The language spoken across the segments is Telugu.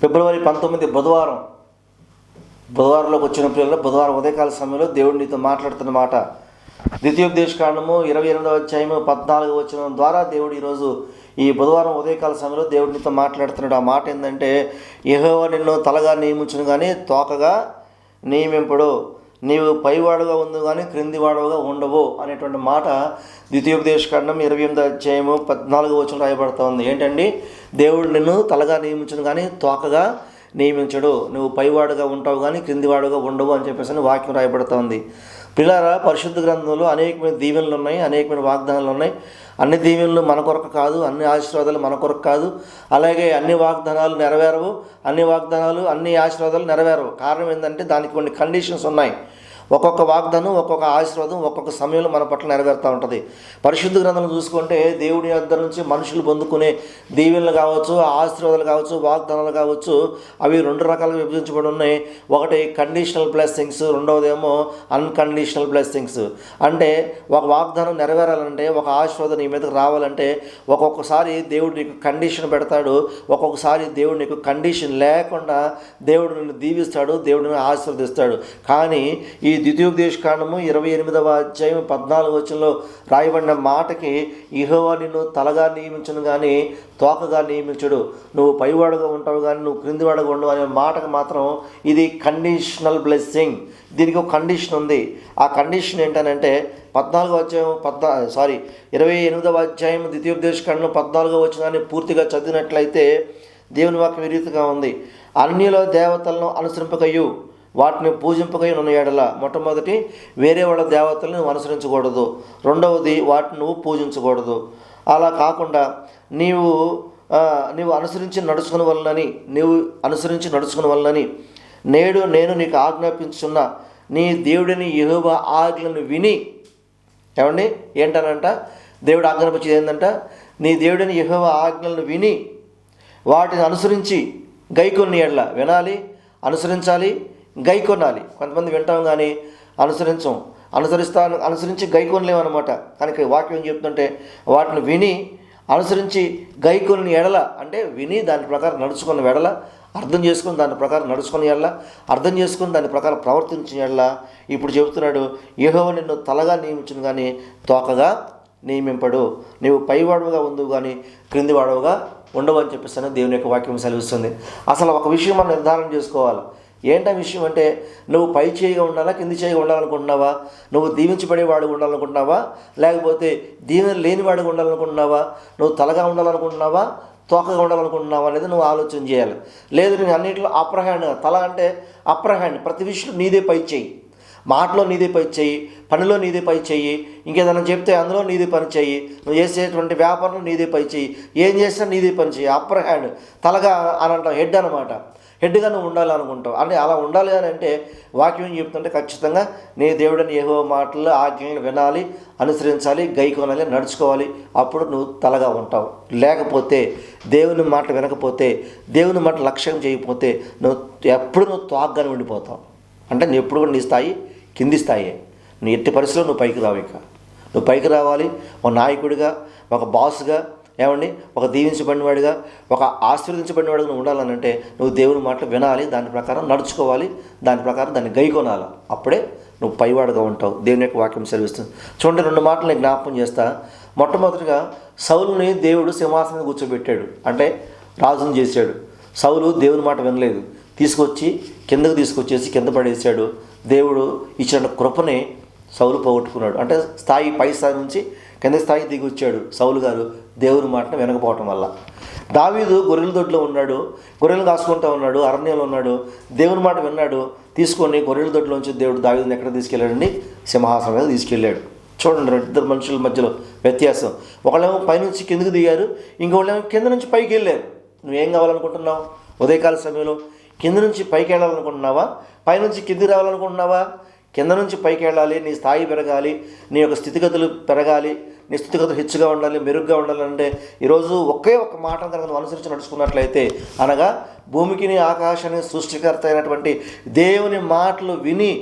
ఫిబ్రవరి పంతొమ్మిది బుధవారం. బుధవారంలోకి వచ్చిన పిల్లలు బుధవారం ఉదయకాల సమయంలో దేవుడు నీతో మాట్లాడుతున్న మాట. ద్వితీయోపదేశ కాండము ఇరవై ఎనిమిదవ అధ్యాయము పద్నాలుగు వచ్చిన ద్వారా దేవుడు ఈరోజు ఈ బుధవారం ఉదయకాల సమయంలో దేవుడు నీతో మాట్లాడుతున్నాడు. ఆ మాట ఏంటంటే యెహోవా నిన్ను తలగా నియమించును కానీ తోకగా నియమింపడు. నీవు పైవాడుగా ఉంది కానీ క్రింది వాడుగా ఉండవు అనేటువంటి మాట ద్వితీయోపదేశ ఖండం ఇరవై ఎనిమిది అధ్యాయము పద్నాలుగు వచ్చిన రాయబడుతోంది ఏంటండి? దేవుడు నిన్ను తలగా నియమించను కానీ తోకగా నియమించడు. నువ్వు పైవాడుగా ఉంటావు కానీ క్రిందివాడుగా ఉండవు అని చెప్పేసి అని వాక్యం రాయబడుతోంది పిల్లల పరిశుద్ధ గ్రంథంలో అనేకమైన దీవెనలు ఉన్నాయి అనేకమైన వాగ్దానాలు ఉన్నాయి. అన్ని దీవెనలు మన కొరకు కాదు అన్ని ఆశీర్వాదాలు మన కొరకు కాదు. అలాగే అన్ని వాగ్దానాలు నెరవేరవు అన్ని వాగ్దానాలు అన్ని ఆశీర్వాదాలు నెరవేరవు. కారణం ఏంటంటే దానికి కొన్ని కండిషన్స్ ఉన్నాయి. ఒక్కొక్క వాగ్దానం ఒక్కొక్క ఆశీర్వాదం ఒక్కొక్క సమయంలో మన పట్ల నెరవేరుతూ ఉంటుంది. పరిశుద్ధ గ్రంథాలను చూసుకుంటే దేవుడి యొద్ద నుంచి మనుషులు పొందుకునే దీవెనలు కావచ్చు ఆశీర్వాదాలు కావచ్చు వాగ్దానాలు కావచ్చు అవి రెండు రకాలుగా విభజించబడి ఉన్నాయి. ఒకటి కండిషనల్ బ్లెస్సింగ్స్ రెండవదేమో అన్కండిషనల్ బ్లెస్సింగ్స్ అంటే ఒక వాగ్దానం నెరవేరాలంటే ఒక ఆశీర్వాదం నీ మీదకి రావాలంటే ఒక్కొక్కసారి దేవుడు నీకు కండిషన్ పెడతాడు ఒక్కొక్కసారి దేవుడు నీకు కండిషన్ లేకుండా దేవుడు నిన్ను దీవిస్తాడు దేవుడు నిన్ను ఆశీర్వదిస్తాడు. కానీ ఈ ద్వితీయోపదేశ కాండము ఇరవై ఎనిమిదవ అధ్యాయం పద్నాలుగు వచనంలో రాయబడిన మాటకి ఇహోవా నిన్ను తలగా నియమించను కానీ తోకగా నియమించడు. నువ్వు పైవాడుగా ఉంటావు కానీ నువ్వు క్రిందివాడుగా ఉండవు అనే మాటకు మాత్రం ఇది కండిషనల్ బ్లెస్సింగ్ దీనికి ఒక కండిషన్ ఉంది. ఆ కండిషన్ ఏంటనంటే పద్నాలుగో అధ్యాయం పద్నా సారీ ఇరవై ఎనిమిదవ అధ్యాయం ద్వితీయోపదేశ కాండంలో పద్నాలుగో వచనాన్ని పూర్తిగా చదివినట్లయితే దేవుని వాక్యం విరీతిగా ఉంది. అన్యుల దేవతలను అనుసరింపకయు. వాటిని పూజింపకై ఉన్న ఎడల మొట్టమొదటి వేరే వాళ్ళ దేవతలను అనుసరించకూడదు. రెండవది వాటిని నువ్వు పూజించకూడదు. అలా కాకుండా నీవు నీవు అనుసరించి నడుచుకుని వలనని నీవు అనుసరించి నడుచుకుని వలనని నేడు నేను నీకు ఆజ్ఞాపించున్న నీ దేవుడిని యెహోవా ఆజ్ఞలను విని ఏమండి? ఏంటనంట? దేవుడు ఆజ్ఞాపించేది ఏంటంట నీ దేవుడిని యెహోవా ఆజ్ఞలను విని వాటిని అనుసరించి గైకొన్ని ఎడ్ల వినాలి అనుసరించాలి గై కొనాలి. కొంతమంది వింటాం కానీ అనుసరించం. అనుసరిస్తాను అనుసరించి గైకొనలేమన్నమాట కనుక వాక్యం చెప్తుంటే వాటిని విని అనుసరించి గైకొని ఎడల అంటే విని దాని ప్రకారం నడుచుకున్న ఎడల అర్థం చేసుకుని దాని ప్రకారం నడుచుకుని ఎడల అర్థం చేసుకుని దాని ప్రకారం ప్రవర్తించిన ఎడల ఇప్పుడు చెబుతున్నాడు ఏహో నిన్ను తలగా నియమించును కానీ తోకగా నియమింపడు. నీవు పైవాడవుగా ఉండు కానీ క్రింది వాడవుగా ఉండవు అని చెప్పేసి దేవుని యొక్క వాక్యం సెలవిస్తుంది. అసలు ఒక విషయం మనం నిర్ధారణ చేసుకోవాలి. ఏంటా విషయం అంటే నువ్వు పై చేయిగా ఉండాలా కింది చేయిగా ఉండాలనుకుంటున్నావా? నువ్వు దీవించబడేవాడు ఉండాలనుకుంటున్నావా? లేకపోతే దీవెన లేనివాడుగా ఉండాలనుకుంటున్నావా? నువ్వు తలగా ఉండాలనుకుంటున్నావా? తోకగా ఉండాలనుకుంటున్నావా అనేది నువ్వు ఆలోచన చేయాలి. లేదు నేను అన్నింటిలో అప్పర్ హ్యాండ్ తల అంటే అప్పర్ హ్యాండ్ ప్రతి విషయం నీదే పై చేయి. మాటలో నీదే పై చేయి పనిలో నీదే పై చెయ్యి ఇంకేదైనా చెప్తే అందులో నీదే పని చేయి నువ్వు చేసేటువంటి వ్యాపారంలో నీదే పై చెయ్యి ఏం చేసినా నీదే పని చెయ్యి అప్పర్ హ్యాండ్ తలగా అని అంటాం హెడ్ అనమాట హెడ్గా నువ్వు ఉండాలనుకుంటావు. అంటే అలా ఉండాలి అని అంటే వాక్యం చెప్తుంటే ఖచ్చితంగా నీ దేవుడిని ఏహో మాటలు ఆజ్ఞలు వినాలి అనుసరించాలి గైకొనాలి నడుచుకోవాలి. అప్పుడు నువ్వు తలగా ఉంటావు. లేకపోతే దేవుని మాట వినకపోతే దేవుని మాట లక్ష్యం చేయకపోతే నువ్వు ఎప్పుడు నువ్వు త్వాగ్గానే ఉండిపోతావు. అంటే నువ్వు ఎప్పుడు కూడా నీ స్థాయి కింది స్థాయి. నీ ఎట్టి పరిస్థితిలో నువ్వు పైకి రావు ఇక. నువ్వు పైకి రావాలి. ఒక నాయకుడిగా ఒక బాస్గా ఏమండి? ఒక దీవించబడినవాడిగా ఒక ఆశీర్వదించబడినవాడిగా నువ్వు ఉండాలనంటే నువ్వు దేవుని మాటలు వినాలి దాని ప్రకారం నడుచుకోవాలి దాని ప్రకారం దాన్ని గైకొనాలి అప్పుడే నువ్వు పైవాడుగా ఉంటావు. దేవుని యొక్క వాక్యం సెలవిస్తుంది. చూడండి రెండు మాటలు నేను జ్ఞాపకం చేస్తా. మొట్టమొదటిగా సౌలుని దేవుడు సింహాసనం కూర్చోబెట్టాడు. అంటే రాజును చేశాడు. సౌలు దేవుని మాట వినలేదు. తీసుకొచ్చి కిందకు తీసుకొచ్చేసి కింద పడేసాడు దేవుడు ఇచ్చిన కృపని సౌలు పోగొట్టుకున్నాడు. అంటే స్థాయి పై స్థాయి నుంచి కింద స్థాయి దిగి వచ్చాడు సౌలు గారు దేవుని మాటను వినకపోవటం వల్ల. దావీదు గొర్రెల దొడ్లో ఉన్నాడు గొర్రెలు కాసుకుంటూ ఉన్నాడు అరణ్యంలో ఉన్నాడు దేవుని మాట విన్నాడు తీసుకొని గొర్రెల దొడ్లోంచి దేవుడు దావీదుని ఎక్కడ తీసుకెళ్ళాడండి? సింహాసనం మీద తీసుకెళ్ళాడు. చూడండి రెండు ఇద్దరు మనుషుల మధ్యలో వ్యత్యాసం. ఒకళ్ళేమో పైనుంచి కిందకు దిగారు ఇంకొకళ్ళేమో కింద నుంచి పైకి వెళ్ళారు. నువ్వేం కావాలనుకుంటున్నావు? ఉదయకాల సమయంలో కింద నుంచి పైకి వెళ్ళాలనుకుంటున్నావా? పైనుంచి కిందికి రావాలనుకుంటున్నావా? కింద నుంచి పైకి వెళ్ళాలి నీ స్థాయి పెరగాలి నీ యొక్క స్థితిగతులు పెరగాలి నీ స్థితిగతులు హెచ్చుగా ఉండాలి మెరుగ్గా ఉండాలంటే ఈరోజు ఒకే ఒక మాట కనుక నువ్వు అనుసరించి నడుచుకున్నట్లయితే అనగా భూమికిని ఆకాశాన్ని సృష్టికర్త అయినటువంటి దేవుని మాటలు విని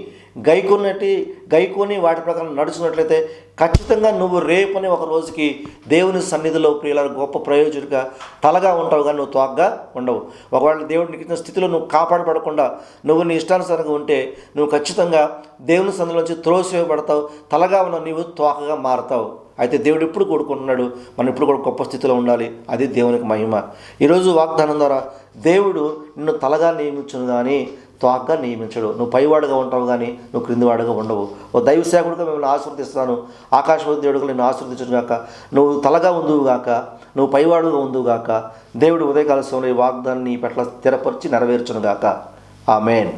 గైకున్నటి గైకొని వాటి ప్రకారం నడుచున్నట్లయితే ఖచ్చితంగా నువ్వు రేపని ఒక రోజుకి దేవుని సన్నిధిలో ప్రియుల గొప్ప ప్రయోజకుడిగా తలగా ఉంటావు కానీ నువ్వు తోగ్గా ఉండవు. ఒకవేళ దేవుడికి ఇచ్చిన స్థితిలో నువ్వు కాపాడబడకుండా నువ్వు నీ ఇష్టానుసారంగా ఉంటే నువ్వు ఖచ్చితంగా దేవుని సన్నిధిలోంచి త్రోసివేయబడతావు తలగా ఉన్న నీవు తోకగా మారతావు. అయితే దేవుడు ఎప్పుడు కోరుకుంటున్నాడు మనం ఇప్పుడు కూడా గొప్ప స్థితిలో ఉండాలి. అది దేవునికి మహిమ. ఈరోజు వాగ్దానం ద్వారా దేవుడు నిన్ను తలగా నియమించును కానీ త్వాగ్గా నియమించడు. నువ్వు పైవాడుగా ఉంటావు కానీ నువ్వు క్రిందివాడుగా ఉండవు. ఓ దైవ సేవకుడుగా మిమ్మల్ని ఆశీర్దిస్తాను ఆకాశవాది దేవుడుగా నేను ఆశీర్దించుగాక నువ్వు తలగా ఉందువు గాక. నువ్వు పైవాడుగా ఉందువు గాక. దేవుడు ఉదయకాల సమయంలో ఈ వాగ్దాన్ని పట్ల స్థిరపరిచి నెరవేర్చును గాక. మెయిన్